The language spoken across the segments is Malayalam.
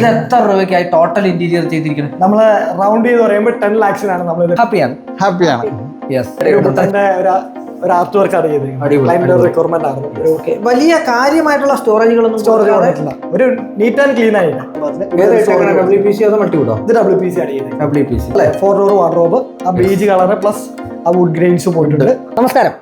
ഇത് എത്ര രൂപയ്ക്കായി ടോട്ടൽ ഇന്റീരിയർ ചെയ്തിരിക്കുന്നത് നമ്മൾ റൗണ്ട് ചെയ്ത് പറയുമ്പോൾ ടെൻ ലാക്സിനാണ് നമ്മൾ ഹാപ്പിയാണ് ഹാപ്പിയാണ് യെസ് തന്നെ ഒരു ആർട്ട് വർക്ക് ആണ് ചെയ്തിരിക്കുന്നത് റിക്വയർമെന്റ് ആണ്. വലിയ കാര്യമായിട്ടുള്ള സ്റ്റോറേജുകളൊന്നും സ്റ്റോറേജ് പറഞ്ഞിട്ടില്ല ഒരു നീറ്റ് ആൻഡ് ക്ലീൻ ആയിട്ട്. ഡബ്ല്യു പി സി അതോ മൾട്ടി വിടോ ഇത് ഡബ്ല്യു പി സി ആണ് ചെയ്തിരിക്കുന്നത് ഡബ്ല്യു പി സി അല്ലെ? ഫോർ ഡോർ വാർഡ്രോബ് ആ ബീജ് കളർ പ്ലസ് ആ വുഡ് ഗ്രെയിൻസ് പോയിട്ടുണ്ട്. നമസ്കാരം.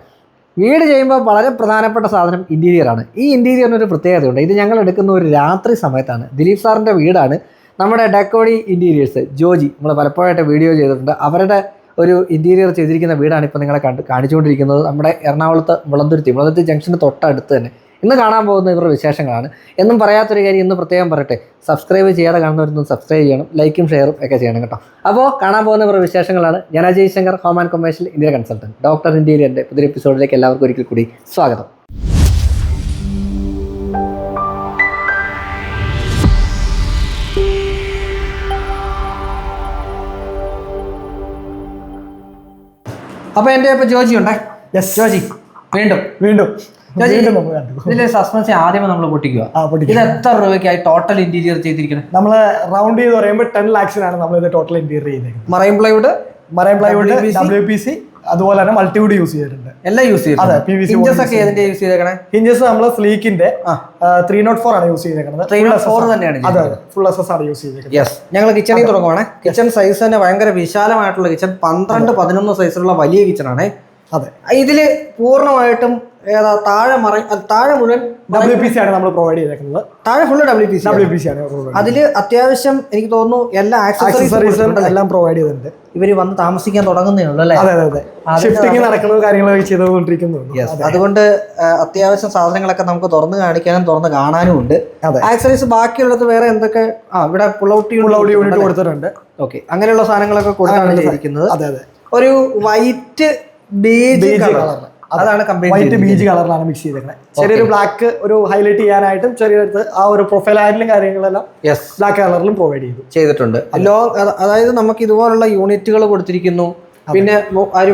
വീട് ചെയ്യുമ്പോൾ വളരെ പ്രധാനപ്പെട്ട സാധനം ഇന്റീരിയർ ആണ്. ഈ ഇന്റീരിയറിനൊരു പ്രത്യേകതയുണ്ട്. ഇത് ഞങ്ങൾ എടുക്കുന്ന ഒരു രാത്രി സമയത്താണ്. ദിലീപ് സാറിന്റെ വീടാണ് നമ്മുടെ ഡെക്കോഡി ഇന്റീരിയേഴ്സ് ജോജി നമ്മൾ പലപ്പോഴായിട്ട് വീഡിയോ ചെയ്തിട്ടുണ്ട്. അവരുടെ ഒരു ഇന്റീരിയർ ചെയ്തിരിക്കുന്ന വീടാണ് ഇപ്പോൾ നിങ്ങളെ കണ്ട് കാണിച്ചുകൊണ്ടിരിക്കുന്നത്. നമ്മുടെ എറണാകുളത്ത് മുളന്തുരുത്തി മുളന്തുരുത്തി ജംഗ്ഷന് തൊട്ടടുത്ത് തന്നെ. ഇന്ന് കാണാൻ പോകുന്ന ഇവരുടെ വിശേഷങ്ങളാണ്. എന്നും പറയാത്തൊരു കാര്യം ഇന്ന് പ്രത്യേകം പറയട്ടെ. സബ്സ്ക്രൈബ് ചെയ്യാതെ കാണുന്നവരൊന്നും സബ്സ്ക്രൈബ് ചെയ്യണം. ലൈക്കും ഷെയറും ഒക്കെ ചെയ്യണം കേട്ടോ. അപ്പോൾ കാണാൻ പോകുന്ന ഇവരുടെ വിശേഷങ്ങളാണ്. ഞാൻ Ajay Shankar home and commercial India consultant doctor ഇന്ത്യയിൽ എന്റെ പുതിയ എപ്പിസോഡിലേക്ക് എല്ലാവർക്കും ഒരിക്കൽ കൂടി സ്വാഗതം. അപ്പോൾ എന്റെ ഇപ്പോൾ ജോജി ഉണ്ടേ? ജോജി വീണ്ടും. വീണ്ടും. ഇതിലെ സസ്പെൻസ് ആദ്യമേ നമ്മൾ പൊട്ടിക്കുക ഇത് എത്ര രൂപയ്ക്കായി ടോട്ടൽ ഇന്റീരിയർ ചെയ്തിരിക്കുന്നത് നമ്മൾ റൗണ്ട് ചെയ്ത് പറയുമ്പോൾ ടെൻ ലാക്സിനാണ് നമ്മൾ ഇത് ടോട്ടൽ ഇന്റീരിയർ ചെയ്തിരിക്കുന്നത് marine plywood marine plywood? W P C അതുപോലെ തന്നെ മൾട്ടിവുഡ് യൂസ് ചെയ്തിട്ടുണ്ട്. എല്ലാം യൂസ് ചെയ്തിട്ടുണ്ട്. board ഒക്കെ ഏതിന്റെ യൂസ് ചെയ്തേക്കണേ? ഹിഞ്ചസ് നമ്മൾ സ്ലീക്കിന്റെ. ത്രീ നോട്ട് ഫോർ ആണ് യൂസ് ചെയ്തേക്കുന്നത്. 304 തന്നെയാണ് അതെ ഫുൾ എസ് എസ് ആണ് യൂസ് ചെയ്തേക്കുന്നത്. യെസ് ഞങ്ങൾ കിച്ചണിൽ തുടങ്ങുവാണ്. കിച്ചൺ സൈസ് തന്നെ ഭയങ്കര വിശാലമായിട്ടുള്ള കിച്ചൺ പന്ത്രണ്ട് പതിനൊന്ന് സൈസിലുള്ള വലിയ കിച്ചൺ ആണ്. അതെ. ഇതിൽ പൂർണമായിട്ടും ഏതാ താഴെ മറ താഴെ മുഴുവൻ ഡബ്ല്യു പി സി ആണ് നമ്മൾ പ്രൊവൈഡ് ചെയ്തേക്കുന്നത്. താഴെ full W P C W P C ആണ് അതിൽ അതിൽ അത്യാവശ്യം എനിക്ക് തോന്നുന്നു എല്ലാ ആക്സസറീസും എല്ലാം പ്രൊവൈഡ് ചെയ്തിട്ടുണ്ട്. ഇവർ വന്ന് താമസിക്കാൻ തുടങ്ങുന്നേ ഉള്ളൂ അല്ലേ? അതെ അതെ ഷിഫ്റ്റിംഗ് നടക്കുന്ന കാര്യങ്ങളൊക്കെ ചെയ്തുകൊണ്ടിരിക്കുന്നുണ്ട് Yes. അതുകൊണ്ട് അത്യാവശ്യം സാധനങ്ങളൊക്കെ നമുക്ക് തുറന്ന് കാണിക്കാനും തുറന്ന് കാണാനും ഉണ്ട്. ആക്സറീസ് ബാക്കിയുള്ളത് വേറെ എന്തൊക്കെ? ആ ഇവിടെ പുൾ ഔട്ട് യൂണിറ്റ് കൊടുത്തിട്ടുണ്ട്. ഓക്കെ അങ്ങനെയുള്ള സാധനങ്ങളൊക്കെ കൊടുത്താണ് ചെയ്തിരിക്കുന്നത്. അതെ അതെ. ഒരു വൈറ്റ് ബീജ് കളറാണ്. അതാണ് വൈറ്റ് ബീജ് കളറിലാണ് മിക്സ് ചെയ്തേക്കുന്നത് ചെറിയൊരു ബ്ലാക്ക് ഒരു ഹൈലൈറ്റ് ചെയ്യാനായിട്ടും ചെറിയൊരു ആ ഒരു പ്രൊഫൈൽ ആയിട്ടും കാര്യങ്ങളെല്ലാം ബ്ലാക്ക് കളറിലും പ്രൊവൈഡ് ചെയ്തു. ചെയ്തിട്ടുണ്ട്. ലോ അതായത് നമുക്ക് ഇതുപോലുള്ള യൂണിറ്റുകൾ കൊടുത്തിരിക്കുന്നു. പിന്നെ ഒരു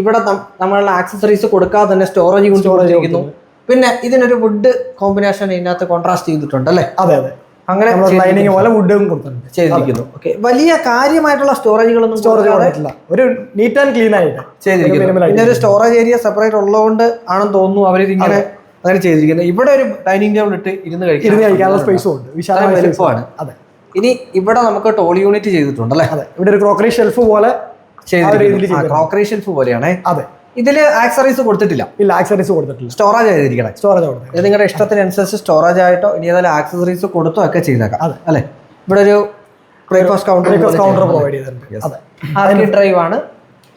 ഇവിടെ നമ്മളുടെ ആക്സസറീസ് കൊടുക്കാതെ തന്നെ സ്റ്റോറേജ് യൂണിറ്റ് കൊടുത്തിരിക്കുന്നു. പിന്നെ ഇതിനൊരു വുഡ് കോമ്പിനേഷൻ ഇതിനകത്ത് കോൺട്രാസ്റ്റ് ചെയ്തിട്ടുണ്ട് അല്ലേ? അതെ അതെ. അങ്ങനെ ലൈനിങ് പോലെ വുഡും കൊടുത്തിട്ടുണ്ട്. ചെയ്തിരിക്കുന്നു. ഓക്കെ വലിയ കാര്യമായിട്ടുള്ള സ്റ്റോറേജുകളൊന്നും സ്റ്റോറേജ് കൊടുത്തിട്ടില്ല ഒരു നീറ്റ് ആൻഡ് ക്ലീൻ ആയിട്ട്. ചെയ്തിരിക്കുന്നു. പിന്നെ ഒരു സ്റ്റോറേജ് ഏരിയ സെപ്പറേറ്റ് ഉള്ളതുകൊണ്ട് ആണെന്ന് തോന്നുന്നു. അവർ ഇങ്ങനെ അങ്ങനെ ചെയ്തിരിക്കുന്നത് ഇവിടെ ഒരു ഡൈനിങ് ടേബിൾ ഇട്ട് ഇരുന്ന് കഴിക്കാനുള്ള സ്പേസും ഉണ്ട്. വിശാലമായ അതെ. ഇനി ഇവിടെ നമുക്ക് ടോൾ യൂണിറ്റ് ചെയ്തിട്ടുണ്ട് അല്ലേ? അതെ. ഇവിടെ ഒരു ക്രോക്കറി ഷെൽഫ് പോലെ ക്രോക്കറി ഷെൽഫ് പോലെയാണേ. അതെ. ഇതിൽ ആക്സറീസ് കൊടുത്തിട്ടില്ല. ഇല്ല ആക്സറീസ് കൊടുത്തിട്ടില്ല. സ്റ്റോറേജ് ആയിരിക്കണം. സ്റ്റോറേജ് കൊടുത്തില്ല ഇത് നിങ്ങളുടെ ഇഷ്ടത്തിനനുസരിച്ച് സ്റ്റോറേജ് ആയിട്ടോ ഇനി ഏതായാലും ആക്സസറീസ് കൊടുത്തോ ഒക്കെ ചെയ്തേക്കാം. അതെ. അല്ലേ? ഇവിടെ ഒരു breakfast counter breakfast counter provide ചെയ്തിട്ടുണ്ട്. ഡ്രൈവ് ആണ്.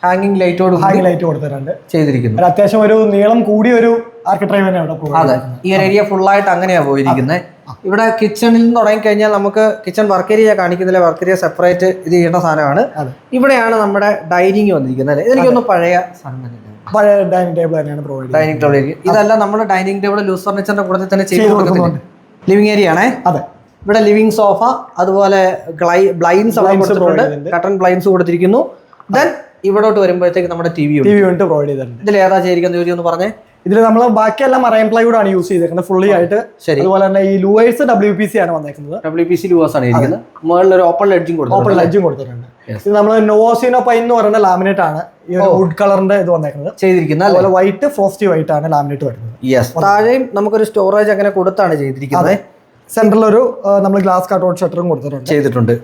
ഹാങ്ങിങ് ലൈറ്റോട് ഹാങ് ലൈറ്റ് കൊടുത്തിട്ടുണ്ട്. ചെയ്തിരിക്കുന്നു. ഒരു അത്യാവശ്യം ഒരു നീളം കൂടിയ ഒരു ആർക്കിട്രൈവ് തന്നെ അവിടെ അതെ. ഈ ഏരിയ ഫുൾ ആയിട്ട് അങ്ങനെയാണ് പോയിരിക്കുന്നത്. ഇവിടെ കിച്ചണിൽ നിന്ന് തുടങ്ങി കഴിഞ്ഞാൽ നമുക്ക് കിച്ചൺ വർക്ക് ഏരിയ കാണിക്കുന്നില്ല. വർക്ക് ഏരിയ സെപ്പറേറ്റ് ഇത് ചെയ്യേണ്ട സാധനമാണ്. ഇവിടെയാണ് നമ്മുടെ ഡൈനിങ് വന്നിരിക്കുന്നത് അല്ലേ? ഇതെനിക്കൊന്ന് പഴയ സാധനം തന്നെ. പഴയ ഡൈനിങ് ടേബിൾ തന്നെയാണ് പ്രൊവൈഡ് ഡൈനിങ് ടേബിൾ ഇതല്ല നമ്മുടെ ഡൈനിങ് ടേബിൾ ലൂസ് ഫർണിച്ചറിന്റെ കൂടെ തന്നെ ചെയ്ത് കൊടുക്കുന്നുണ്ട്. ലിവിംഗ് ഏരിയ ആണേ. അതെ. ഇവിടെ ലിവിംഗ് സോഫ അതുപോലെ ബ്ലൈൻസ് കൊടുത്തിട്ടുണ്ട്. കട്ടൺ ബ്ലൈൻസ് കൊടുത്തിരിക്കുന്നു. ദെൻ ഇവിടോട്ട് വരുമ്പോഴത്തേക്ക് നമ്മുടെ ടി വി ടി ഉണ്ട് വി പ്രൊവൈഡ് ചെയ്തിട്ടുണ്ട്. ഇതിൽ ഏതാ ചെയ്തിരിക്കുന്ന ജോലി ഒന്ന് പറഞ്ഞേ. ഇതിൽ നമ്മൾ ബാക്കിയെല്ലാം മറൈൻ പ്ലൈവുഡ് ആണ് യൂസ് ചെയ്തേക്കുന്നത്. ഫുള്ളി ആയിട്ട് ശരി. അതുപോലെ തന്നെ ഈ ലൂവേഴ്സ് ഡബ്ല്യു പി സി ആണ് വന്നേക്കുന്നത്. ഡബ്ല്യു പി സി ലൂവേഴ്സ് ആണ് ഇരിക്കുന്നത്. മുകളിൽ ഒരു ഓപ്പൺ ലഡ്ജും ഓപ്പൺ ലഡ്ജും കൊടുത്തിട്ടുണ്ട്. ഇത് നമ്മൾ നോസിനോ പൈൻ എന്ന് പറയുന്ന ലാമിനേറ്റ് ആണ്. ഈ ഒരു വുഡ് കളറിന്റെ ഇത് വന്നേക്കുന്നത്. ചെയ്തിരിക്കുന്നത് അതുപോലെ വൈറ്റ് ഫ്രോസ്റ്റി വൈറ്റ് ആണ് ലാമിനേറ്റ് വരുന്നത്. യെസ് താഴെയും നമുക്കൊരു സ്റ്റോറേജ് അങ്ങനെ കൊടുത്താണ് ചെയ്തിരിക്കുന്നത്. സെൻട്രൽ ഒരു നമ്മൾ ഗ്ലാസ് കട്ടൗട്ട് ഷട്ടറും കൊടുത്തിട്ടുണ്ട്. ചെയ്തിട്ടുണ്ട്.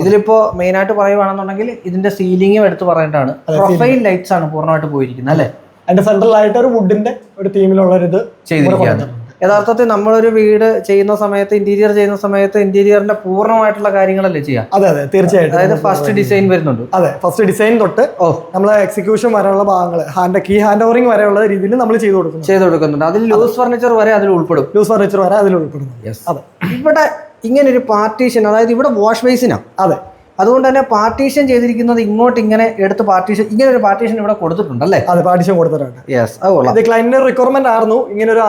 ഇതിലിപ്പോ മെയിൻ ആയിട്ട് പറയുവാണെന്നുണ്ടെങ്കിൽ ഇതിന്റെ സീലിംഗും എടുത്ത് പറയേണ്ടതാണ്. പ്രൊഫൈൽ ലൈറ്റ്സ് ആണ് പൂർണമായിട്ട് പോയിരിക്കുന്നത് അല്ലേ? അതിന്റെ സെൻട്രലായിട്ട് ഒരു വുഡിന്റെ ഒരു തീമിലുള്ള ഒരു ഇത് ചെയ്തിരിക്കുകയാണ് യഥാർത്ഥത്തിൽ നമ്മളൊരു വീട് ചെയ്യുന്ന സമയത്ത് ഇന്റീരിയർ ചെയ്യുന്ന സമയത്ത് ഇന്റീരിയറിന്റെ പൂർണമായിട്ടുള്ള കാര്യങ്ങളല്ലേ ചെയ്യാം അതെ അതെ തീർച്ചയായിട്ടും. അതായത് ഫസ്റ്റ് ഡിസൈൻ വരുന്നുണ്ട്. അതെ ഫസ്റ്റ് ഡിസൈൻ തൊട്ട് ഓ. നമ്മൾ എക്സിക്യൂഷൻ വരെയുള്ള ഭാഗങ്ങൾ ഹാൻഡ് കീ ഹാൻഡ് ഓവറിംഗ് വരെയുള്ള രീതിയിൽ നമ്മൾ ചെയ്തു കൊടുക്കുന്നു ചെയ്തു കൊടുക്കുന്നുണ്ട്. അതിൽ ലൂസ് ഫർണിച്ചർ വരെ അതിൽ ഉൾപ്പെടും. ലൂസ് ഫർണിച്ചർ വരെ അതിൽ ഉൾപ്പെടും അതെ. ഇവിടെ ഇങ്ങനെ ഒരു പാർട്ടീഷൻ അതായത് ഇവിടെ വാഷ് ബേസിനാണ് അതെ. അതുകൊണ്ട് തന്നെ പാർട്ടീഷൻ ചെയ്തിരിക്കുന്നത് ഇങ്ങോട്ട് ഇങ്ങനെ എടുത്ത് പാർട്ടീഷൻ ഇങ്ങനെ ഒരു പാർട്ടീഷൻ ഇവിടെ കൊടുത്തിട്ടുണ്ട് അല്ലേ അതെ പാർട്ടീഷൻ കൊടുത്തിട്ടുണ്ട്. യെസ് അത് കൊള്ളാം. ഇത് ക്ലൈന്റിന്റെ റിക്വയർമെന്റ് ആയിരുന്നു. ഇങ്ങനെ ഒരു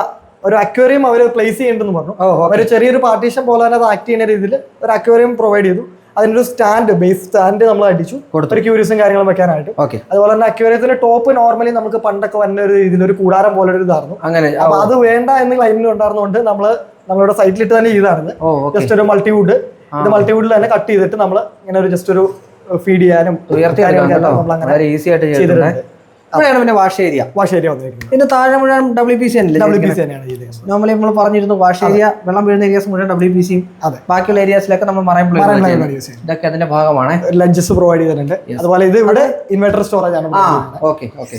ഒരു അക്വേറിയം അവർ പ്ലേസ് ചെയ്യേണ്ടെന്ന് പറഞ്ഞു. ഒരു ചെറിയൊരു പാർട്ടീഷൻ പോലെ തന്നെ അത് ആക്ട് ചെയ്യുന്ന രീതിയിൽ ഒരു അക്വേറിയം പ്രൊവൈഡ് ചെയ്തു. അതിനൊരു സ്റ്റാൻഡ് ബേസ് സ്റ്റാൻഡ് നമ്മൾ അടിച്ചു. ഒരു ക്യൂരിയസും കാര്യങ്ങളും വെക്കാനായിട്ട്. ഓക്കെ അതുപോലെ തന്നെ അക്വേറിയത്തിന്റെ ടോപ്പ് നോർമലി നമുക്ക് പണ്ടൊക്കെ വന്ന ഒരു രീതിയിൽ ഒരു കൂടാരം പോലെ ഒരു ഇതായിരുന്നു. അങ്ങനെ അപ്പോൾ അപ്പൊ അത് വേണ്ട എന്ന് ക്ലൈന്റിന് ഉണ്ടായിരുന്നതുകൊണ്ട് നമ്മൾ നമ്മളുടെ സൈറ്റിലിട്ട് തന്നെ ചെയ്തായിരുന്നു ജസ്റ്റ് ഒരു മൾട്ടിവുഡ് ഇത് മൾട്ടിവുഡിൽ തന്നെ കട്ട് ചെയ്തിട്ട് നമ്മൾ ഇങ്ങനെ ഒരു ജസ്റ്റ് ഒരു ഫീഡ് ചെയ്യാനും ഈസി ആയിട്ട് ചെയ്തിട്ടുണ്ട്. പിന്നെ വാഷ് ഏരിയ വാഷ് ഏരിയ താഴെ മുഴുവൻ W P C W P C തന്നെയാണ് നോർമലി നമ്മൾ പറഞ്ഞിരുന്നു വാഷ് ഏരിയ വെള്ളം വീഴുന്ന ഏരിയാസ് മുഴുവൻ ഡബ്ല്യു പി സിയും. ബാക്കിയുള്ള ഏരിയാസിലൊക്കെ നമ്മൾ മറൈൻ. ഇതൊക്കെ അതിന്റെ ഭാഗമാണ്. ലഞ്ചസ് പ്രൊവൈഡ് ചെയ്തിട്ടുണ്ട്. അതുപോലെ ഇത് ഇവിടെ ഇൻവെർട്ടർ സ്റ്റോറേജ് ആണ്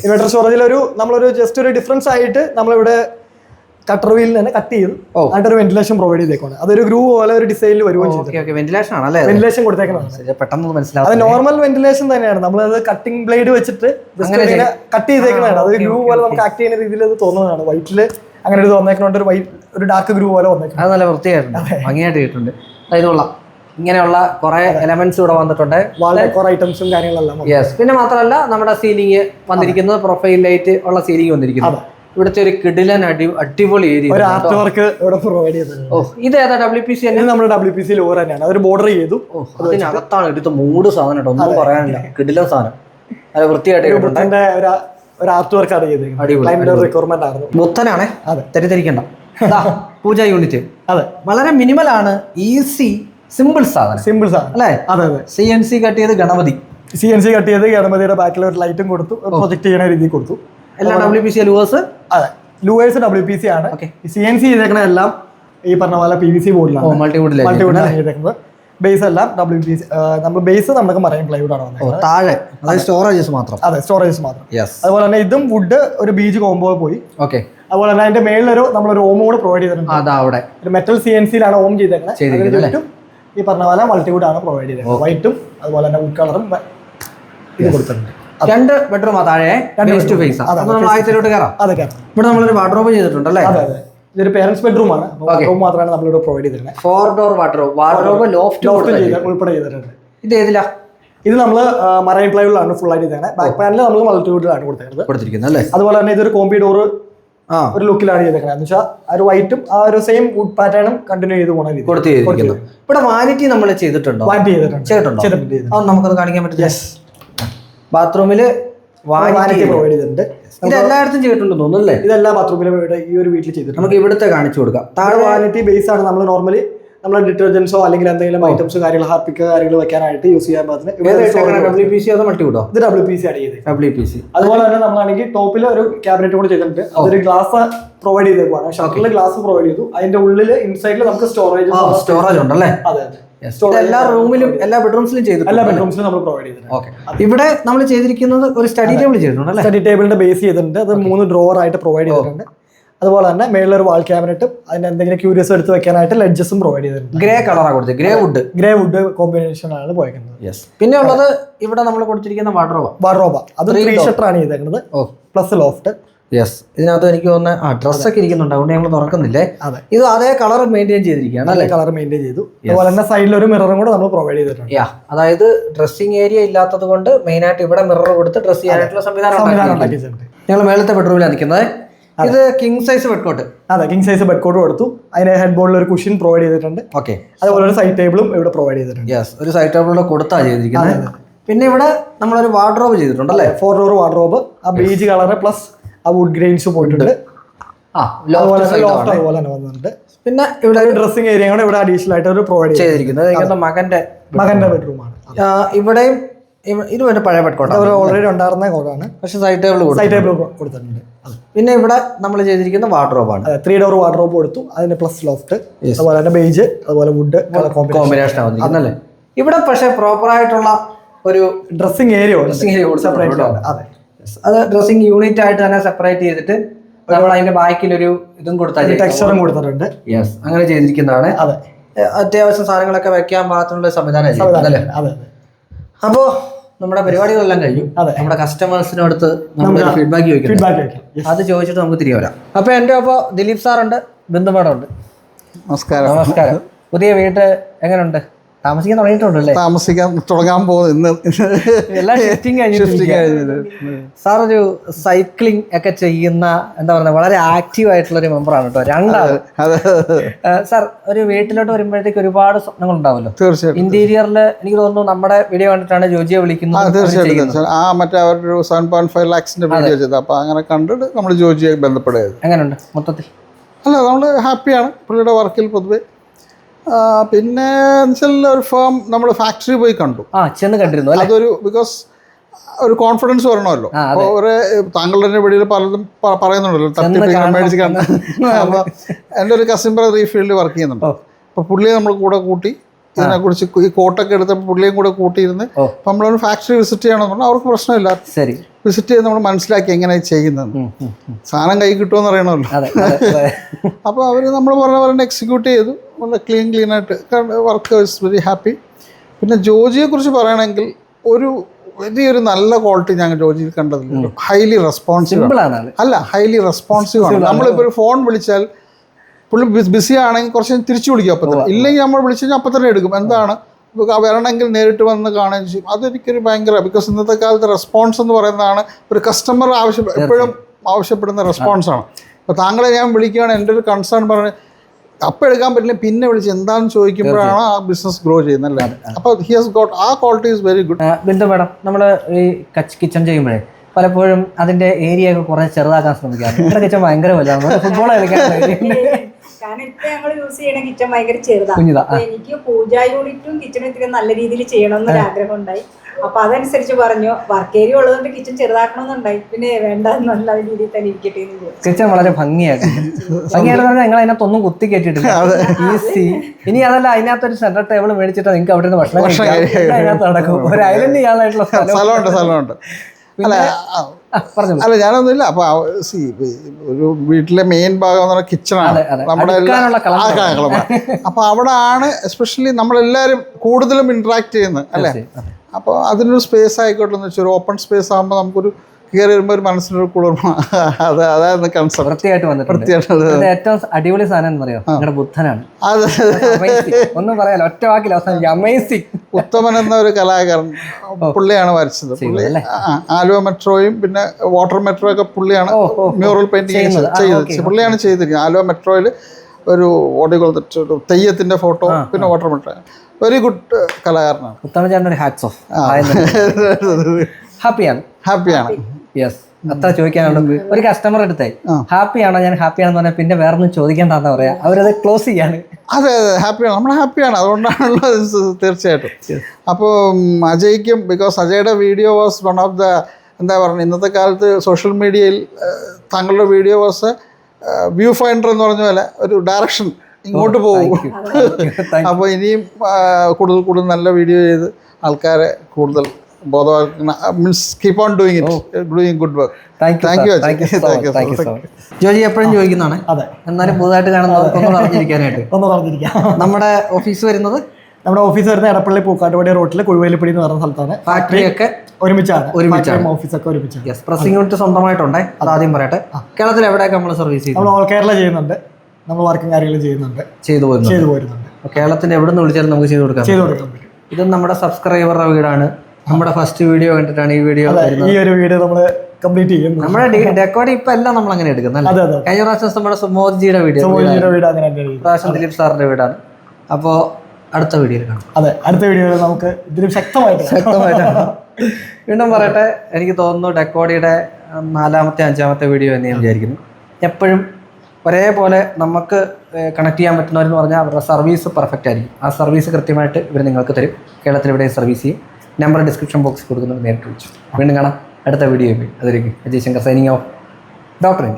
ഇൻവെർട്ടർ സ്റ്റോറേജിൽ ഒരു നമ്മളൊരു ജസ്റ്റ് ഒരു ഡിഫറൻസ് ആയിട്ട് നമ്മളിവിടെ കട്ടർ വീലിൽ തന്നെ കട്ട് ചെയ്ത് ആയിട്ടൊരു ഒരു വെന്റിലേഷൻ പ്രൊവൈഡ് ചെയ്തേക്കാണ് അതൊരു ഗ്രൂ പോലെ ഒരു ഡിസൈനിൽ വരുവോ വെന്റിലേഷൻ ആണല്ലേ? വെന്റിലേഷൻ കൊടുത്തേക്കണം പെട്ടെന്ന് അത് നോർമൽ വെന്റിലേഷൻ തന്നെയാണ്. നമ്മൾ അത് കട്ടിംഗ് ബ്ലേഡ് വെച്ചിട്ട് കട്ട് ചെയ്തേക്കുന്നതാണ് അത് ഗ്രൂ പോലെ നമുക്ക് ആക്ട് ചെയ്യുന്ന രീതിയിൽ അത് തോന്നുന്നതാണ്. വൈറ്റിൽ അങ്ങനെ ഒരു തോന്നേക്കണോണ്ട് ഒരു വൈറ്റ് ഒരു ഡാർക്ക് ഗ്രൂ പോലെ വന്നേക്കണം അത് നല്ല വൃത്തിയായിട്ടുണ്ട്. ഭംഗിയായിട്ട് കേട്ടിട്ടുണ്ട് അതായത് കൊള്ളാം ഇങ്ങനെയുള്ള കുറെ എലമെന്റ്സ് ഇവിടെ വന്നിട്ടുണ്ട്. വളരെ കുറെ ഐറ്റംസും കാര്യങ്ങളെല്ലാം യെസ് പിന്നെ മാത്രമല്ല നമ്മുടെ സീലിംഗ് വന്നിരിക്കുന്നത് പ്രൊഫൈൽ ലൈറ്റ് ഉള്ള സീലിംഗ് വന്നിരിക്കുന്നു. ഇവിടുത്തെ ഒരു കിടിലൻ അടി അടിപൊളി ഏരിയ ഒരു ആർട്ട് വർക്ക് ഇവിടെ പ്രൊവൈഡ് ചെയ്തിട്ടുണ്ട്. ഓ ഇത് ഏതാ ഡബ്ല്യു പി സി തന്നെ? നമ്മുടെ ഡബ്ല്യു പി സി ലോർ തന്നെയാണ്. അതൊരു ബോർഡർ ചെയ്തു. ഓ അതിനകത്താണ് എടുത്ത് മൂട് സാധനം കേട്ടോ. ഒന്നും പറയാനില്ല. കിടിലൻ സാധനം. അത് വൃത്തിയായിട്ട് ബുദ്ധന്റെ ഒരു ഒരു ആർട്ട് ചെയ്തിരിക്കുന്നത്. അടിപൊളി, ക്ലൈന്റിന്റെ റിക്വയർമെന്റ് ആയിരുന്നു. ബുദ്ധനാണേ? അതെ. തെറ്റിദ്ധരിക്കണ്ട. പൂജ യൂണിറ്റ്. അതെ. വളരെ മിനിമൽ ആണ് ഈസി സിമ്പിൾ സാധനം. സിമ്പിൾ സാധനം. അല്ലേ? അതെ അതെ. സി എൻ സി കട്ട് ചെയ്ത് Ganapathi. C N C cut ചെയ്ത് ഗണപതിയുടെ ബാക്കിൽ ഒരു ലൈറ്റും കൊടുത്തു. പ്രൊജക്ട് ചെയ്യുന്ന രീതിയിൽ കൊടുത്തു. എല്ലാ ഡബ്ല്യു പി സി ലൂവേഴ്സ് അതെ. ലൂവേഴ്സ് ഡബ്ല്യു പി സി ആണ്. സി എൻ സി ചെയ്തേക്കണ എല്ലാം ഈ പറഞ്ഞ പോലെ പി വി സി ബോർഡിലാണ് മൾട്ടിവുഡിലെ മൾട്ടിവുഡിലാണ് ചെയ്തേക്കുന്നത്. ബേസ് എല്ലാം ഡബ്ല്യു പി സി നമ്മൾ ബേസ് നമുക്ക് മറൈൻ പ്ലൈവുഡ് ആണ് താഴെ. അതായത് സ്റ്റോറേജസ് മാത്രം. അതെ സ്റ്റോറേജസ് മാത്രം. അതുപോലെ തന്നെ ഇതും വുഡ് ഒരു ബീച്ച് കോംബോ പോയി. ഓക്കെ. അതുപോലെ തന്നെ അതിന്റെ മേളിലൊരു നമ്മളൊരു ഓം കൂടെ പ്രൊവൈഡ് ചെയ്തിട്ടുണ്ട്. അതാ അവിടെ. ഒരു മെറ്റൽ സി എൻ സിയിലാണ് ഓം ചെയ്തേക്കുന്നത് ഈ പറഞ്ഞ പോലെ മൾട്ടിവുഡ് ആണ് പ്രൊവൈഡ് ചെയ്തത് വൈറ്റും അതുപോലെ തന്നെ വുഡ് കളറും ഇത് കൊടുത്തിട്ടുണ്ട്. രണ്ട് ബെഡ്റൂം ആ താഴെ ഫേസ് ടു ഫേസ് അതെ, അപ്പൊ നമ്മൾ ആദ്യത്തിലോട്ട് കയറാം അതൊക്കെ ഇവിടെ നമ്മളൊരു വാർഡ്രോബ് ചെയ്തിട്ടുണ്ടല്ലേ അതെ അതെ. ഇതൊരു പേരൻസ് ബെഡ്റൂം ആണ്. അപ്പോൾ റൂം മാത്രമാണ് നമ്മളിവിടെ പ്രൊവൈഡ് ചെയ്തിരുന്നത് four door wardrobe wardrobe loft ഉൾപ്പെടെ ചെയ്തിട്ടുണ്ട്. ഇത് ഏതിലാ? ഇത് നമ്മൾ മറൈൻ പ്ലൈവുഡിലാണ് ഫുൾ ആയിട്ട് ചെയ്തത് ബാക്ക് പാനൽ നമ്മൾ മൾട്ടിവുഡിലാണ് കൊടുത്തിരുന്നത് കൊടുത്തിരിക്കുന്നത് അല്ലേ? അതുപോലെ തന്നെ ഇതൊരു കോമ്പി ഡോർ ഒരു ലുക്കിലാണ് ചെയ്തേക്കുന്നത് എന്ന് വെച്ചാൽ ആ ഒരു വൈറ്റും ആ ഒരു സെയിം വുഡ് പാറ്റേണും കണ്ടിന്യൂ ചെയ്ത് പോകണം ഇവിടെ വാനിറ്റി നമ്മൾ ചെയ്തിട്ടുണ്ടോ? വാനിറ്റി ചെയ്തിട്ടുണ്ട്. ചെയ്തിട്ടുണ്ടോ? ചെയ്തിട്ടുണ്ട്. ചെയ്തിട്ടുണ്ട്. അത് നമുക്കത് കാണിക്കാൻ പറ്റില്ല. ബാത്റൂമിൽ വാനിറ്റി വാനിറ്റി പ്രൊവൈഡ് ചെയ്തിട്ടുണ്ട് ഇത് എല്ലായിടത്തും ചെയ്തിട്ടുണ്ടെന്ന് തോന്നുന്നു അല്ലേ? ഇതെല്ലാ ബാത്റൂമിലും ഇവിടെ ഈ ഒരു വീട്ടിൽ ചെയ്തിട്ടുണ്ട്. നമുക്ക് ഇവിടുത്തെ കാണിച്ചു കൊടുക്കാം. താഴെ വാനിറ്റി ബേസ് ആണ് നമ്മൾ നോർമലി നമ്മൾ ഡിറ്റർജൻസോ അല്ലെങ്കിൽ എന്തെങ്കിലും ഐറ്റംസ് കാര്യങ്ങൾ ഹാർപ്പിക്ക കാര്യങ്ങൾ വെക്കാനായിട്ട് യൂസ് ചെയ്യാൻ പറ്റുന്നത് മൾട്ടിവിഡോ ഇത് ഡബ്ല്യു പി സി ആണ് ചെയ്തത്. ഡബ്ല്യു പി സി അതുപോലെ തന്നെ നമ്മളാണെങ്കിൽ ടോപ്പിൽ ഒരു ക്യാബിനറ്റ് കൂടി ചെയ്തിട്ടുണ്ട്. അതൊരു ഗ്ലാസ് പ്രൊവൈഡ് ചെയ്തേക്കുവാണ്. ഷട്ടറിൽ ഗ്ലാസ് പ്രൊവൈഡ് ചെയ്തു. അതിന്റെ ഉള്ളിൽ ഇൻസൈഡിൽ നമുക്ക് സ്റ്റോറേജ് സ്റ്റോറേജ് ഉണ്ടല്ലേ? അതെ അതെ. എല്ലാ റൂമിലും എല്ലാ ബെഡ്റൂംസിലും എല്ലാ ചെയ്തിട്ടുണ്ട് ബെഡ്റൂംസിലും നമ്മൾ പ്രൊവൈഡ് ചെയ്തിട്ടുണ്ട്. ഇവിടെ നമ്മൾ ചെയ്തിരിക്കുന്നത് ഒരു സ്റ്റഡി ടേബിൾ ചെയ്തിട്ടുണ്ട് സ്റ്റഡി ടേബിളിന്റെ ബേസ് ചെയ്തിട്ടുണ്ട്. അത് മൂന്ന് ഡ്രോവർ ആയിട്ട് പ്രൊവൈഡ് ചെയ്തിട്ടുണ്ട്. അതുപോലെ തന്നെ മേളിലൊരു വാൾ ക്യാബിനറ്റും അതിന് എന്തെങ്കിലും ക്യൂരിയസ് എടുത്ത് വെക്കാനായിട്ട് ലെഡ്ജസും പ്രൊവൈഡ് ചെയ്തിട്ടുണ്ട്. ഗ്രേ കളറാണ് കൊടുത്തത്. ഗ്രേ വുഡ് ഗ്രേ വുഡ് കോമ്പിനേഷനാണ് പോയേക്കുന്നത്. യെസ് പിന്നെ ഉള്ളത് ഇവിടെ നമ്മൾ കൊടുത്തിരിക്കുന്ന വാർഡ്രോബ വാർഡ്രോബ അത് ത്രീ ഷട്ടർ ആണ് ചെയ്തേക്കുന്നത്. പ്ലസ് ലോഫ്റ്റ് യെസ് ഇതിനകത്ത് എനിക്ക് തോന്നുന്നത് ആ ഡ്രസ്സൊക്കെ ഇരിക്കുന്നുണ്ട്. അതുകൊണ്ട് ഞങ്ങൾ തുറക്കുന്നില്ലേ? അതെ. ഇത് അതേ കളർ മെയിന്റെയിൻ ചെയ്തിരിക്കുകയാണ് അല്ലേ? കളർ മെയിന്റെയിൻ ചെയ്തു. അതുപോലെ തന്നെ സൈഡിൽ ഒരു മിററും കൂടെ നമ്മൾ പ്രൊവൈഡ് ചെയ്തിട്ടുണ്ട്. യാ അതായത് ഡ്രസ്സിംഗ് ഏരിയ ഇല്ലാത്തത് കൊണ്ട് മെയിനായിട്ട് ഇവിടെ മിറർ കൊടുത്ത് ഡ്രസ് ചെയ്യാനായിട്ടുള്ള സംവിധാനം ഞങ്ങൾ മേളത്തെ ബെഡ്റൂമിലാണ് നിൽക്കുന്നത്. ഇത് കിങ് സൈസ് ബെഡ്കോട്ട് അതെ കിങ് സൈസ് ബെഡ് കോട്ട് കൊടുത്തു. അതിന് ഹെഡ് ബോർഡിൽ ഒരു കുഷൻ പ്രൊവൈഡ് ചെയ്തിട്ടുണ്ട്. ഓക്കെ അതുപോലെ ഒരു സൈഡ് ടേബിളും ഇവിടെ പ്രൊവൈഡ് ചെയ്തിട്ടുണ്ട്. യെസ് ഒരു സൈഡ് ടേബിളിലൂടെ കൊടുത്താ ചെയ്തിരിക്കുന്നത് പിന്നെ ഇവിടെ നമ്മളൊരു വാർഡ്രോബ് ചെയ്തിട്ടുണ്ട് അല്ലേ? ഫോർ ഡോർ വാർഡ്രോബ് ആ ബീജ് കളറ് പ്ലസ് ആ വുഡ് ഗ്രെയിൻസ് പോയിട്ടുണ്ട്. അതുപോലെ തന്നെ ലോഫ്റ്റ് അതുപോലെ തന്നെ വന്നിട്ടുണ്ട്. പിന്നെ ഇവിടെ ഒരു ഡ്രസ്സിംഗ് ഏരിയ കൂടെ ഇവിടെ അഡീഷണൽ ആയിട്ട് ഒരു പ്രൊവൈഡ് ചെയ്തു ചെയ്തിരിക്കുന്നത്. എനിക്കൊന്ന് മകന്റെ മകന്റെ ബെഡ്റൂമാണ് ഇവിടെയും ഇവ- ഇത് മറ്റേ പഴയ അതുപോലെ ഓൾറെഡി ഉണ്ടായിരുന്ന കോടാണ്. പക്ഷെ സൈഡ് ടേബിൾ സൈഡ് ടേബിൾ കൊടുത്തിട്ടുണ്ട്. പിന്നെ ഇവിടെ നമ്മൾ ചെയ്തിരിക്കുന്ന വാർഡ്രോബാണ് ആണ്. ത്രീ ഡോർ വാർഡ്രോബ് കൊടുത്തു. അതിന് പ്ലസ് ലോഫ്റ്റ് അതുപോലെ തന്നെ ബേജ് അതുപോലെ വുഡ് കോമ്പിനേഷൻ അല്ലേ? ഇവിടെ പക്ഷേ പ്രോപ്പർ ആയിട്ടുള്ള ഒരു dressing area dressing area separate. അതെ. അത് ഡ്രസ്സിംഗ് യൂണിറ്റ് ആയിട്ട് തന്നെ സെപ്പറേറ്റ് ചെയ്തിട്ട് നമ്മൾ അതിന്റെ ബാക്കിൽ ഒരു ഇതും കൊടുത്താൽ ടെക്സ്ചറും കൊടുത്തിട്ടുണ്ട്. യെസ് അങ്ങനെ ചെയ്തിരിക്കുന്നതാണ്. അതെ. അത്യാവശ്യം സാധനങ്ങളൊക്കെ വെക്കാൻ പാകത്തിനുള്ള സംവിധാനം അല്ലേ? അതെ അപ്പോ നമ്മുടെ പരിപാടികളെല്ലാം കഴിഞ്ഞു. അതെ. നമ്മുടെ കസ്റ്റമേഴ്സിനടുത്ത് നമ്മൾ ഫീഡ്ബാക്ക് ചോദിക്കും. അത് ചോദിച്ചിട്ട് നമുക്ക് തിരികെ വരാം. അപ്പൊ എന്റെ ഒപ്പം ദിലീപ് സാറുണ്ട് ബിന്ദുമാടുണ്ട് നമസ്കാരം. നമസ്കാരം. പുതിയ വീട്ട് എങ്ങനെയുണ്ട് താമസിക്കാൻ തുടങ്ങിയിട്ടുണ്ടല്ലേ താമസിക്കാൻ തുടങ്ങാൻ പോകുന്നു ഇന്ന്. ഷിഫ്റ്റിംഗ് കഴിഞ്ഞിട്ടുണ്ട് സാർ ഒരു സൈക്ലിംഗ് ഒക്കെ ചെയ്യുന്ന എന്താ പറയുക വളരെ ആക്റ്റീവ് ആയിട്ടുള്ള ഒരു മെമ്പറാണ് കേട്ടോ. രണ്ടാമത് സാർ ഒരു വീട്ടിലോട്ട് വരുമ്പോഴത്തേക്ക് ഒരുപാട് സ്വപ്നങ്ങൾ ഉണ്ടാവുമല്ലോ തീർച്ചയായും ഇന്റീരിയറിൽ എനിക്ക് തോന്നുന്നു നമ്മുടെ വീഡിയോ കണ്ടിട്ടാണ് ജോജിയെ വിളിക്കുന്നത്. തീർച്ചയായിട്ടും. ആ മറ്റേ അവരുടെ ഒരു സെവൻ പോയിന്റ് ഫൈവ് ലാക്സിന്റെ വീഡിയോ ചെയ്തത്. അപ്പൊ അങ്ങനെ കണ്ടിട്ട് നമ്മൾ ജോജിയെ ബന്ധപ്പെടുക അങ്ങനെയുണ്ട് മൊത്തത്തിൽ? അല്ല നമ്മൾ ഹാപ്പിയാണ് പുള്ളിയുടെ വർക്കിൽ പൊതുവെ പിന്നെ ഒരു ഫേം നമ്മൾ ഫാക്ടറി പോയി കണ്ടു. ആ ചെന്ന് കണ്ടിരുന്നു അതൊരു ബിക്കോസ് ഒരു കോൺഫിഡൻസ് വരണമല്ലോ. താങ്കളുടെ തന്നെ ഒരു താങ്കളുടെ വെളിയിൽ പലതും പറയുന്നുണ്ടല്ലോ തട്ടിപ്പ് കാണണം. മേടിച്ച് കണ്ട. അപ്പോൾ എന്റെ ഒരു കസിൻ ബ്രദർ ഈ ഫീൽഡിൽ വർക്ക് ചെയ്യുന്നുണ്ട്. അപ്പോൾ പുള്ളിയെ നമ്മൾ കൂടെ കൂട്ടി ഇതിനെക്കുറിച്ച് ഈ കോട്ടൊക്കെ എടുത്തപ്പോൾ പുള്ളിയും കൂടെ കൂട്ടിയിരുന്ന് നമ്മളൊരു ഫാക്ടറി വിസിറ്റ് ചെയ്യണമെന്നുണ്ടെങ്കിൽ പറഞ്ഞാൽ അവർക്ക് പ്രശ്നമില്ല. ശരി. വിസിറ്റ് ചെയ്ത് നമ്മൾ മനസ്സിലാക്കി എങ്ങനെ ചെയ്യുന്നത്. സാധനം കൈ കിട്ടുമെന്ന് അറിയണമല്ലോ. അപ്പോൾ അവർ നമ്മൾ പറഞ്ഞ പോലെ എക്സിക്യൂട്ട് ചെയ്തു. വളരെ ക്ലീൻ ക്ലീൻ ആയിട്ട്. വർക്ക് ഇസ് വെരി ഹാപ്പി പിന്നെ ജോജിയെ കുറിച്ച് പറയുകയാണെങ്കിൽ ഒരു വലിയൊരു നല്ല ക്വാളിറ്റി ഞങ്ങൾ ജോജിയിൽ കണ്ടതില്ല ഹൈലി റെസ്പോൺസീവ് അല്ല ഹൈലി റെസ്പോൺസീവ് ആണ്. നമ്മളിപ്പോൾ ഒരു ഫോൺ വിളിച്ചാൽ പുള്ളി ബിസി ആണെങ്കിൽ കുറച്ച് തിരിച്ചു വിളിക്കും അപ്പം തന്നെ ഇല്ലെങ്കിൽ നമ്മൾ വിളിച്ചു കഴിഞ്ഞാൽ അപ്പം തന്നെ എടുക്കും. എന്താണ്? വരണമെങ്കിൽ നേരിട്ട് വന്ന് കാണുകയും ചെയ്യും. അതൊരിക്കലും ഭയങ്കര ബിക്കോസ് ഇന്നത്തെ കാലത്ത് റെസ്പോൺസ് എന്ന് പറയുന്നതാണ് ഒരു കസ്റ്റമർ ആവശ്യം എപ്പോഴും ആവശ്യപ്പെടുന്ന റെസ്പോൺസാണ് അപ്പോൾ താങ്കളെ ഞാൻ വിളിക്കുകയാണ്. എന്റെ ഒരു കൺസേൺ പറഞ്ഞ് അപ്പം എടുക്കാൻ പറ്റില്ല. പിന്നെ വിളിച്ച് എന്താണെന്ന് ചോദിക്കുമ്പോഴാണ് ആ ബിസിനസ് ഗ്രോ ചെയ്യുന്നത് അല്ലേ? അപ്പോൾ he has got a quality is very good Bindu madam നമ്മൾ ഈ കച്ച് കിച്ചൺ ചെയ്യുമ്പോഴേ പലപ്പോഴും അതിന്റെ ഏരിയ ഒക്കെ കുറേ ചെറുതാക്കാൻ ശ്രമിക്കാം കിച്ചൺ ഭയങ്കര വലുതാണ്. ഫുട്ബോൾ കളിക്കാൻ. കാരണം ഇപ്പൊ ഞങ്ങൾ യൂസ് ചെയ്യണ കിച്ചൺ ഭയങ്കര ചെറുതാണ് അപ്പൊ എനിക്ക് പൂജ യൂണിറ്റും കിച്ചണും ഇത്തിരി നല്ല രീതിയിൽ ചെയ്യണം എന്നൊരു ആഗ്രഹം ഉണ്ടായി. അപ്പൊ അതനുസരിച്ച് പറഞ്ഞു. വർക്ക് ഏരിയ ഉള്ളതുകൊണ്ട് കിച്ചൺ ചെറുതാക്കണമെന്നുണ്ടായി. പിന്നെ വേണ്ട നല്ല രീതിയിൽ തന്നെ ഇരിക്കട്ടെ എന്ന് കിച്ചൺ വളരെ ഭംഗിയായിട്ട് ഭംഗിയായിട്ട് പറഞ്ഞാൽ ഞങ്ങൾ അതിനകത്തൊന്നും കുത്തി കയറ്റിയിട്ടില്ല ഈസി ഇനി അതല്ല അതിനകത്തൊരു സെന്റർ ടേബിൾ മേടിച്ചിട്ട് നിങ്ങൾക്ക് അവിടെ നിന്ന് ഭക്ഷണം അതിനകത്ത് നടക്കും. ഒരു ഐലൻഡ് ചെയ്യാനായിട്ടുള്ള സ്ഥലം സ്ഥലമുണ്ട് സ്ഥലമുണ്ട്. അല്ല അല്ല ഞാനൊന്നുമില്ല. അപ്പൊ സി ഒരു വീട്ടിലെ മെയിൻ ഭാഗം എന്ന് പറഞ്ഞാൽ കിച്ചണാണ്. നമ്മുടെ. അപ്പൊ അവിടെ ആണ്. എസ്പെഷ്യലി നമ്മളെല്ലാരും കൂടുതലും ഇന്ററാക്ട് ചെയ്യുന്നത് അല്ലേ? അപ്പോൾ അതിനൊരു സ്പേസ് ആയിക്കോട്ടെ എന്ന് വെച്ചാൽ ഒരു ഓപ്പൺ സ്പേസ് ആകുമ്പോൾ നമുക്കൊരു കയറി വരുമ്പോൾ ഒരു മനസ്സിനൊരു കുളിർമ അത് അതായിരുന്നു കൺസെപ്റ്റ് വൃത്തിയായിട്ട് വൃത്തിയായിട്ട് ഏറ്റവും അടിപൊളി സാധനം എന്ന് പറയോ? നിങ്ങളുടെ ബുദ്ധനാണ്. അത്. ഒന്നും പറയാലോ ഒറ്റ വാക്കിൽ അവസാനം അമേസിങ് ഉത്തമൻ എന്ന ഒരു കലാകാരൻ പുള്ളിയാണ് വരച്ചത്. പുള്ളി ആലുവ മെട്രോയും പിന്നെ വാട്ടർ മെട്രോ ഒക്കെ പുള്ളിയാണ് മ്യൂറൽ പെയിന്റിങ്. ചെയ്തത്. പുള്ളിയാണ് ചെയ്തിരിക്കുന്നത്. ആലുവ മെട്രോയിൽ ഒരു ഓടികൾ തെയ്യത്തിന്റെ ഫോട്ടോ പിന്നെ വാട്ടർ മെട്രോ. വെരി ഗുഡ് കലാകാരനാണ്. ഹാറ്റ്സ് ഓഫ് ഹാപ്പിയാണ് ഹാപ്പിയാണ് യെസ് അത്ര ചോദിക്കാനുള്ളൂ ഒരു കസ്റ്റമർ എടുത്തേ. ഹാപ്പിയാണോ ഞാൻ ഹാപ്പിയാണെന്ന് പറഞ്ഞാൽ പിന്നെ വേറെ ഒന്നും ചോദിക്കേണ്ടെന്ന് പറയാ. അവരത് ക്ലോസ് ചെയ്യാണ്. അതെ അതെ. ഹാപ്പിയാണ് നമ്മൾ ഹാപ്പിയാണ് അതുകൊണ്ടാണല്ലോ തീർച്ചയായിട്ടും. അപ്പോൾ അജയ്ക്കും because അജയുടെ video was one of the എന്താ പറയുക ഇന്നത്തെ കാലത്ത് സോഷ്യൽ മീഡിയയിൽ താങ്കളുടെ വീഡിയോ വാസ് വ്യൂ ഫൈൻഡർ എന്ന് പറഞ്ഞ പോലെ ഒരു ഡയറക്ഷൻ ഇങ്ങോട്ട് പോകും. അപ്പോൾ ഇനിയും കൂടുതൽ കൂടുതൽ നല്ല വീഡിയോ ചെയ്ത് ആൾക്കാരെ കൂടുതൽ ബോധവൽക്കരണ means keep on doing it doing good work thank you Thank you, thank you Joji എപ്പോഴും ചോദിക്കുന്നതാണ്. അതെ. എന്നാലും പുതുതായിട്ട് കാണുന്നവർക്ക് ഒന്ന് പറഞ്ഞിരിക്കാനായിട്ട്. ഒന്ന് പറഞ്ഞിരിക്കാം. നമ്മുടെ ഓഫീസ് വരുന്നത്? നമ്മുടെ ഓഫീസ് വരുന്ന എടപ്പള്ളി പൂക്കാട്ടുപടി റോട്ടിൽ കുഴുവേലിപ്പടി എന്ന് പറയുന്ന സ്ഥലത്താണ്. ഫാക്ടറി ഒക്കെ ഒരുമിച്ചാണ്. ഒരുമിച്ചാണ്. ഓഫീസൊക്കെ ഒരുമിച്ചാണ്. യെസ് പ്രസിംഗ് യൂണിറ്റ് സ്വന്തമായിട്ടുണ്ടേ? അത്. ആദ്യം പറയട്ടെ. കേരളത്തിൽ എവിടെയൊക്കെ നമ്മൾ സർവീസ് ചെയ്യുന്നത് നമ്മൾ ഓൾ കേരള ചെയ്യുന്നുണ്ട്. നമ്മൾ വർക്കും കാര്യങ്ങളും ചെയ്യുന്നുണ്ട്. ചെയ്തു പോകുന്നു ചെയ്തു പോരുന്നുണ്ട്. കേരളത്തിന്റെ എവിടെ നിന്ന് വിളിച്ചാലും നമുക്ക് ചെയ്തു കൊടുക്കാം ചെയ്തു കൊടുക്കാൻ പറ്റും. ഇത് നമ്മുടെ സബ്സ്ക്രൈബറുടെ വീടാണ്. നമ്മുടെ ഫസ്റ്റ് വീഡിയോ കണ്ടിട്ടാണ് ഈ വീഡിയോ ഈ ഒരു വീഡിയോ നമ്മൾ കംപ്ലീറ്റ് ചെയ്യും നമ്മുടെ ഡെക്കോഡ് ഇപ്പൊ എല്ലാം നമ്മൾ അങ്ങനെ എടുക്കുന്നത് കഴിഞ്ഞ പ്രാവശ്യം നമ്മുടെ സുമോജിയുടെ വീഡിയോ വീട് അങ്ങനെ. പ്രാവശ്യം ദിലീപ് സാറിന്റെ വീടാണ് അപ്പോൾ അടുത്ത വീഡിയോയിൽ കാണാം. അതെ അടുത്ത വീഡിയോയിൽ നമുക്ക് ഇതിലും ശക്തമായിട്ട് ശക്തമായിട്ട് വീണ്ടും പറയട്ടെ എനിക്ക് തോന്നുന്നു ഡെക്കോഡിയുടെ നാലാമത്തെ അഞ്ചാമത്തെ വീഡിയോ എന്ന് ഞാൻ വിചാരിക്കുന്നു. എപ്പോഴും ഒരേപോലെ നമുക്ക് കണക്ട് ചെയ്യാൻ പറ്റുന്നവരെന്ന് പറഞ്ഞാൽ അവരുടെ സർവീസ് പെർഫെക്റ്റ് ആയിരിക്കും. ആ സർവീസ് കൃത്യമായിട്ട് ഇവർ നിങ്ങൾക്ക് തരും. കേരളത്തിൽ ഇവിടെ സർവീസ് ചെയ്യും. നമ്പർ ഡിസ്ക്രിപ്ഷൻ ബോക്സിൽ കൊടുക്കുന്നുണ്ട് നേരിട്ട് വിളിച്ചു. വീണ്ടും കാണാം. അടുത്ത വീഡിയോ അതിലേക്ക് Ajay Shankar signing off doctor N